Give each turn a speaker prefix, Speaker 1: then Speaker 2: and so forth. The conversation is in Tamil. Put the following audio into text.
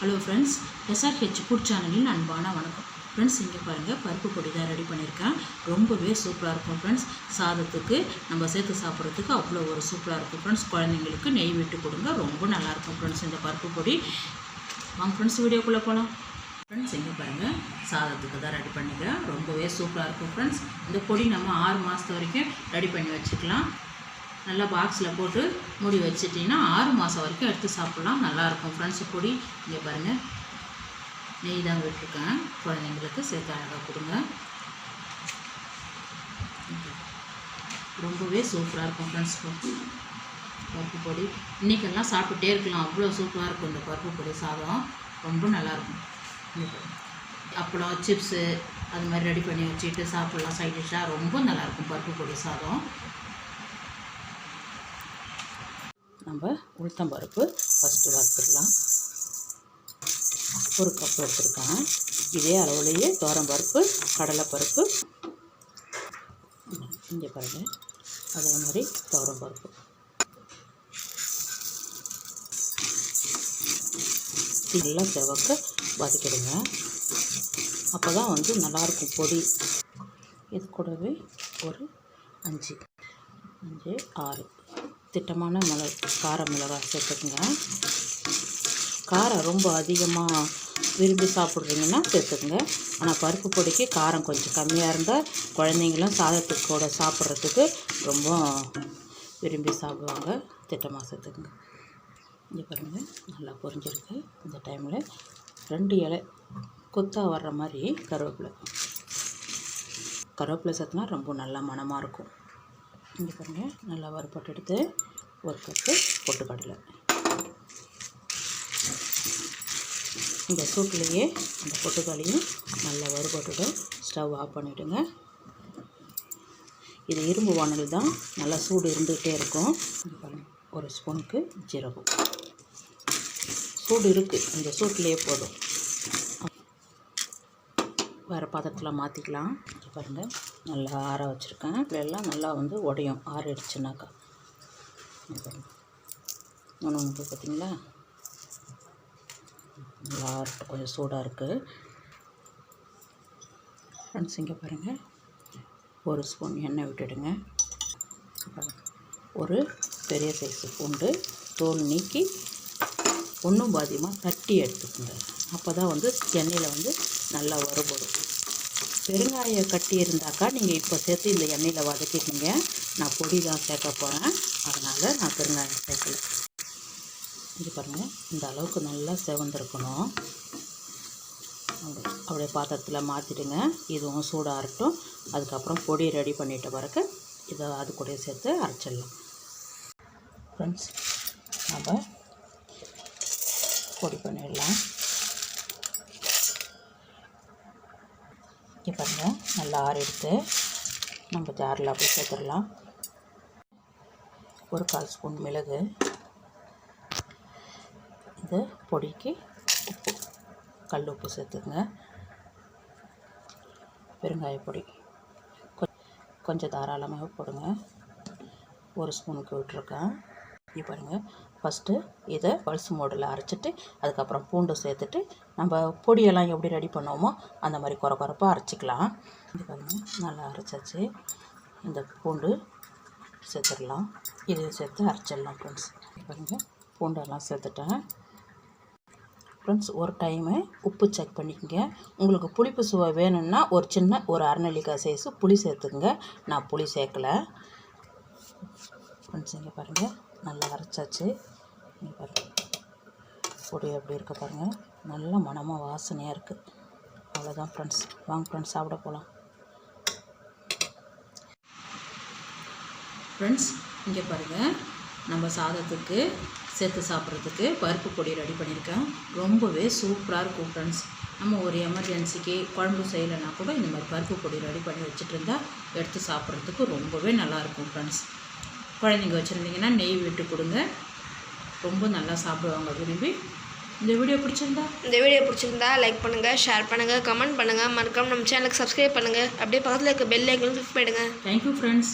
Speaker 1: ஹலோ ஃப்ரெண்ட்ஸ் எஸ்ஆர்ஹெச் ஃபுட் சேனலின் அன்பான வணக்கம். ஃப்ரெண்ட்ஸ் இங்கே பாருங்கள் பருப்பு பொடி தான் ரெடி பண்ணியிருக்கேன் ரொம்பவே சூப்பராக இருக்கும் ஃப்ரெண்ட்ஸ் சாதத்துக்கு நம்ம சேர்த்து சாப்பிட்றதுக்கு அவ்வளோ ஒரு சூப்பராக இருக்கும் ஃப்ரெண்ட்ஸ் குழந்தைங்களுக்கு நெய் விட்டு கொடுங்க ரொம்ப நல்லாயிருக்கும் ஃப்ரெண்ட்ஸ் இந்த பருப்பு பொடி. வாங்க ஃப்ரெண்ட்ஸ் வீடியோக்குள்ளே போகலாம் ஃப்ரெண்ட்ஸ் இங்கே பாருங்கள் சாதத்துக்கு தான் ரெடி பண்ணிக்கிறேன். ரொம்பவே சூப்பராக இருக்கும் ஃப்ரெண்ட்ஸ் இந்த பொடி நம்ம ஆறு மாதத்து வரைக்கும் ரெடி பண்ணி வச்சுக்கலாம். நல்லா பாக்ஸில் போட்டு மூடி வச்சிட்டிங்கன்னா ஆறு மாதம் வரைக்கும் எடுத்து சாப்பிட்லாம். நல்லாயிருக்கும் ஃப்ரெண்ட்ஸ் பொடி. இங்கே பாருங்கள் நெய் தான் விட்டுருக்கேன். குழந்தைங்களுக்கு சேர்த்து அழகாக கொடுங்க. ரொம்பவே சூப்பராக இருக்கும் ஃப்ரெண்ட்ஸ் பருப்பு பொடி. இன்றைக்கெல்லாம் சாப்பிட்டுட்டே இருக்கலாம். அவ்வளோ சூப்பராக இருக்கும் இந்த பருப்பு பொடி சாதம். ரொம்ப நல்லாயிருக்கும். அப்பளம் சிப்ஸு அது மாதிரி ரெடி பண்ணி வச்சுட்டு சாப்பிட்லாம். சைட் டிஷ்ஷாக ரொம்ப நல்லாயிருக்கும் பருப்பு பொடி சாதம். நம்ம உளுத்தம் பருப்பு ஃபஸ்ட்டு வறுத்துடலாம். ஒரு கப் எடுத்துருக்கேன் இதே அளவுலேயே தோரம் பருப்பு கடலைப்பருப்பு இங்கே பாருங்கள் அதே மாதிரி தோரம் பருப்பு. நல்லா செவக்க வதக்கிடுங்க. அப்போ தான் வந்து நல்லாயிருக்கும் பொடி. இது கூடவே ஒரு அஞ்சு அஞ்சு ஆறு. திட்டமான மிளகு கார மிளகாய் சேர்த்துக்குங்க. காரம் ரொம்ப அதிகமாக விரும்பி சாப்பிட்றீங்கன்னா சேர்த்துக்குங்க. ஆனால் பருப்பு பொடிக்கு காரம் கொஞ்சம் கம்மியாக இருந்தால் குழந்தைங்களும் சாதத்துக்கு கூட சாப்பிட்றதுக்கு ரொம்ப விரும்பி சாப்பிடுவாங்க. திட்டமாக சேர்த்துக்குங்க. இங்கே பாருங்கள் நல்லா பொரிஞ்சிருக்கு. இந்த டைமில் ரெண்டு இலை கொத்தாக வர்ற மாதிரி கருவேப்பிலை. கருவேப்பிலை சேர்த்துனா ரொம்ப நல்லா மணமாக இருக்கும். இங்கே பாருங்கள் நல்லா வறுபட்டு எடுத்து ஒரு கப்பு பொட்டுக்கடலை இந்த சூட்லேயே அந்த பொட்டுக்கடலையும் நல்லா வறுபட்டுடும் ஸ்டவ் ஆஃப் பண்ணிவிடுங்க இது இரும்பு வானல் தான் நல்லா சூடு இருந்துகிட்டே இருக்கும். ஒரு ஸ்பூனுக்கு ஜீரகம். சூடு இருக்குது இந்த சூட்லேயே போதும். வேறு பாத்திரத்தில் மாற்றிக்கலாம் பாருங்கள் நல்லா ஆற வச்சுருக்கேன். எல்லாம் நல்லா வந்து உடையும். ஆறிடுச்சுனாக்கா. இங்க ஒன்று ஒன்று பார்த்தீங்களா நல்லா ஆறு கொஞ்சம் சூடாக இருக்குது ஃப்ரெண்ட்ஸ் இங்கே பாருங்கள் ஒரு ஸ்பூன் எண்ணெய் விட்டுடுங்க. ஒரு பெரிய சைஸ் பூண்டு தோல் நீக்கி ஒன்றும் பாதியமாக தட்டி எடுத்துக்கோங்க. அப்போ தான் வந்து எண்ணெயில் வந்து நல்லா வறுபடும். பெருங்காயம் கட்டி இருந்தாக்கா நீங்கள் இப்போ சேர்த்து இந்த எண்ணெயில் வதக்கிக்கிங்க. நான் பொடி தான் சேர்க்க போகிறேன் அதனால் நான் பெருங்காயம் சேர்க்கல. இங்கே பாருங்கள் இந்த அளவுக்கு நல்லா செவந்திருக்கணும். அப்படி அப்படியே பாத்திரத்தில் மாற்றிடுங்க இதுவும் சூடாக சூடாகட்டும் அதுக்கப்புறம் பொடி ரெடி பண்ணிட்ட பிறகு இதை அது கூட சேர்த்து அரைச்சிடலாம். ஃப்ரெண்ட்ஸ் நம்ம பொடி பண்ணிடலாம். இங்கே பாருங்கள் நல்லா ஆறு எடுத்து நம்ம ஜாரில் அப்படியே சேர்த்துடலாம். ஒரு கால் ஸ்பூன் மிளகு. இது பொடிக்கு உப்பு. கல் உப்பு சேர்த்துங்க பெருங்காய பொடி. கொஞ்சம் தாராளமாக போடுங்க. ஒரு ஸ்பூனுக்கு விட்டுருக்கேன். இங்கே பாருங்கள் ஃபஸ்ட்டு இதை பல்ஸ் மோடில் அரைச்சிட்டு அதுக்கப்புறம் பூண்டு சேர்த்துட்டு நம்ம பொடியெல்லாம் எப்படி ரெடி பண்ணுவோமோ அந்த மாதிரி குறை குறைப்பாக அரைச்சிக்கலாம். இது பாருங்கள் நல்லா அரைச்சாச்சு. இந்த பூண்டு சேர்த்துடலாம். இதையும் சேர்த்து அரைச்சிடலாம் ஃப்ரெண்ட்ஸ் பாருங்கள் பூண்டெல்லாம் சேர்த்துட்டேன். ஃப்ரெண்ட்ஸ் ஒரு டைமு உப்பு செக் பண்ணிக்கோங்க. உங்களுக்கு புளிப்பு சுவை வேணும்னா ஒரு சின்ன ஒரு அரைநெல்லிக்காய் சைஸு புளி சேர்த்துக்குங்க. நான் புளி சேர்க்கலை. ஃப்ரெண்ட்ஸ் இங்கே பாருங்கள் நல்லா அரைச்சாச்சு. பாருங்கள் பொடி எப்படி இருக்க பாருங்கள் நல்ல மனமாக வாசனையாக இருக்குது அவ்வளோதான் ஃப்ரெண்ட்ஸ் வாங்க ஃப்ரெண்ட்ஸ் சாப்பிட போகலாம் ஃப்ரெண்ட்ஸ் இங்கே பாருங்கள் நம்ம சாதத்துக்கு சேர்த்து சாப்பிட்றதுக்கு பருப்பு பொடி ரெடி பண்ணியிருக்கேன். ரொம்பவே சூப்பராக இருக்கும் ஃப்ரெண்ட்ஸ் நம்ம ஒரு எமர்ஜென்சிக்கு குழம்பு செய்யலைன்னா கூட இந்த மாதிரி பருப்பு பொடி ரெடி பண்ணி வச்சுட்டு இருந்தால் எடுத்து சாப்பிட்றதுக்கு ரொம்பவே நல்லாயிருக்கும் ஃப்ரெண்ட்ஸ் குழந்தைங்க வச்சுருந்தீங்கன்னா நெய் விட்டு கொடுங்க. ரொம்ப நல்லா சாப்பிடுவாங்க விரும்பி. இந்த வீடியோ பிடிச்சிருந்தா?
Speaker 2: இந்த வீடியோ பிடிச்சிருந்தா லைக் பண்ணுங்கள் ஷேர் பண்ணுங்கள் கமெண்ட் பண்ணுங்கள் மறக்காம நம்ம சேனலுக்கு சப்ஸ்கிரைப் பண்ணுங்கள் அப்படியே பக்கத்தில் இருக்க பெல் ஐக்கனும் கிளிக் பண்ணிடுங்க.
Speaker 1: Thank you friends